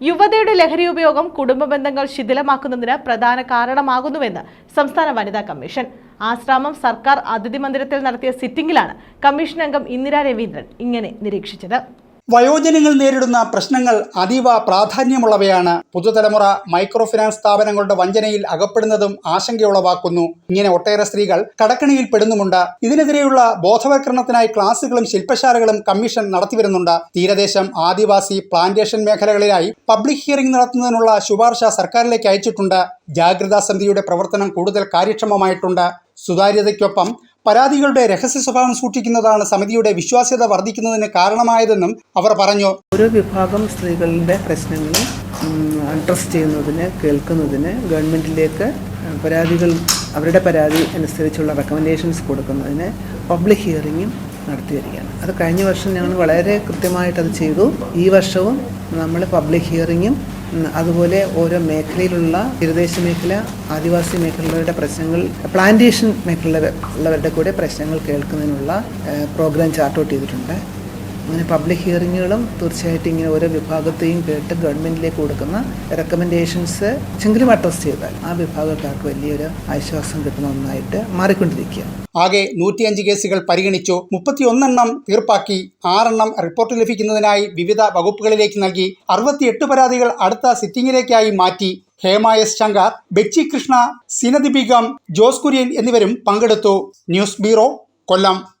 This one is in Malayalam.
യുവതയുടെ ലഹരി ഉപയോഗം കുടുംബ ബന്ധങ്ങൾ ശിഥിലമാക്കുന്നതിന് പ്രധാന കാരണമാകുന്നുവെന്ന് സംസ്ഥാന വനിതാ കമ്മീഷൻ. ആശ്രാമം സർക്കാർ അതിഥി മന്ദിരത്തിൽ നടത്തിയ സിറ്റിംഗിലാണ് കമ്മീഷൻ അംഗം ഇന്ദിരാ രവീന്ദ്രൻ ഇങ്ങനെ നിരീക്ഷിച്ചത്. വയോജനങ്ങൾ നേരിടുന്ന പ്രശ്നങ്ങൾ അതീവ പ്രാധാന്യമുള്ളവയാണ്. പുതുതലമുറ മൈക്രോ ഫിനാൻസ് സ്ഥാപനങ്ങളുടെ വഞ്ചനയിൽ അകപ്പെടുന്നതും ആശങ്കയുളവാക്കുന്നു. ഇങ്ങനെ ഒട്ടേറെ സ്ത്രീകൾ കടക്കണിയിൽ പെടുന്നുമുണ്ട്. ഇതിനെതിരെയുള്ള ബോധവൽക്കരണത്തിനായി ക്ലാസുകളും ശില്പശാലകളും കമ്മീഷൻ നടത്തിവരുന്നുണ്ട്. തീരദേശം ആദിവാസി പ്ലാന്റേഷൻ മേഖലകളിലായി പബ്ലിക് ഹിയറിംഗ് നടത്തുന്നതിനുള്ള ശുപാർശ സർക്കാരിലേക്ക് അയച്ചിട്ടുണ്ട്. ജാഗ്രതാ സമിതിയുടെ പ്രവർത്തനം കൂടുതൽ കാര്യക്ഷമമായിട്ടുണ്ട്. സുതാര്യതയ്ക്കൊപ്പം പരാതികളുടെ രഹസ്യ സ്വഭാവം സൂക്ഷിക്കുന്നതാണ് സമിതിയുടെ വിശ്വാസ്യത വർദ്ധിക്കുന്നതിന് കാരണമായതെന്നും അവർ പറഞ്ഞു. ഓരോ വിഭാഗം സ്ത്രീകളുടെ പ്രശ്നങ്ങൾ അഡ്രസ് ചെയ്യുന്നതിന് കേൾക്കുന്നതിന് ഗവൺമെന്റിലേക്ക് പരാതികൾ അവരുടെ പരാതി അനുസരിച്ചുള്ള റെക്കമെൻഡേഷൻസ് കൊടുക്കുന്നതിന് പബ്ലിക് ഹിയറിങ്ങും നടത്തി വരികയാണ് അത് കഴിഞ്ഞ വർഷം ഞങ്ങൾ വളരെ കൃത്യമായിട്ട് അത് ചെയ്തു. ഈ വർഷവും നമ്മൾ പബ്ലിക് ഹിയറിങ്ങും അതുപോലെ ഓരോ മേഖലയിലുള്ള തീരദേശ മേഖല ആദിവാസി മേഖലകളുടെ പ്രശ്നങ്ങൾ പ്ലാന്റേഷൻ മേഖലയിലുള്ളവരുടെ കൂടെ പ്രശ്നങ്ങൾ കേൾക്കുന്നതിനുള്ള പ്രോഗ്രാം ചാർട്ട് ഔട്ട് ചെയ്തിട്ടുണ്ട്. അങ്ങനെ പബ്ലിക് ഹിയറിങ്ങുകളും തീർച്ചയായിട്ടും ഇങ്ങനെ ഓരോ വിഭാഗത്തെയും കേട്ട് ഗവൺമെന്റിലേക്ക് കൊടുക്കുന്ന റെക്കമെൻഡേഷൻസ് ചെങ്കിലും അഡ്രസ് ചെയ്താൽ ആ വിഭാഗക്കാർക്ക് വലിയൊരു ആശ്വാസം കിട്ടുന്ന ഒന്നായിട്ട് മാറിക്കൊണ്ടിരിക്കുക ആകെ നൂറ്റിയഞ്ച് കേസുകൾ പരിഗണിച്ചു. മുപ്പത്തിയൊന്നെണ്ണം തീർപ്പാക്കി. ആറെണ്ണം റിപ്പോർട്ട് ലഭിക്കുന്നതിനായി വിവിധ വകുപ്പുകളിലേക്ക് നൽകി. അറുപത്തിയെട്ട് പരാതികൾ അടുത്ത സിറ്റിംഗിലേക്കായി മാറ്റി. ഹേമ എസ് ശങ്കർ ബെച്ചി കൃഷ്ണ സിനദി ജോസ് കുര്യൻ എന്നിവരും പങ്കെടുത്തു. News bureau Kollam.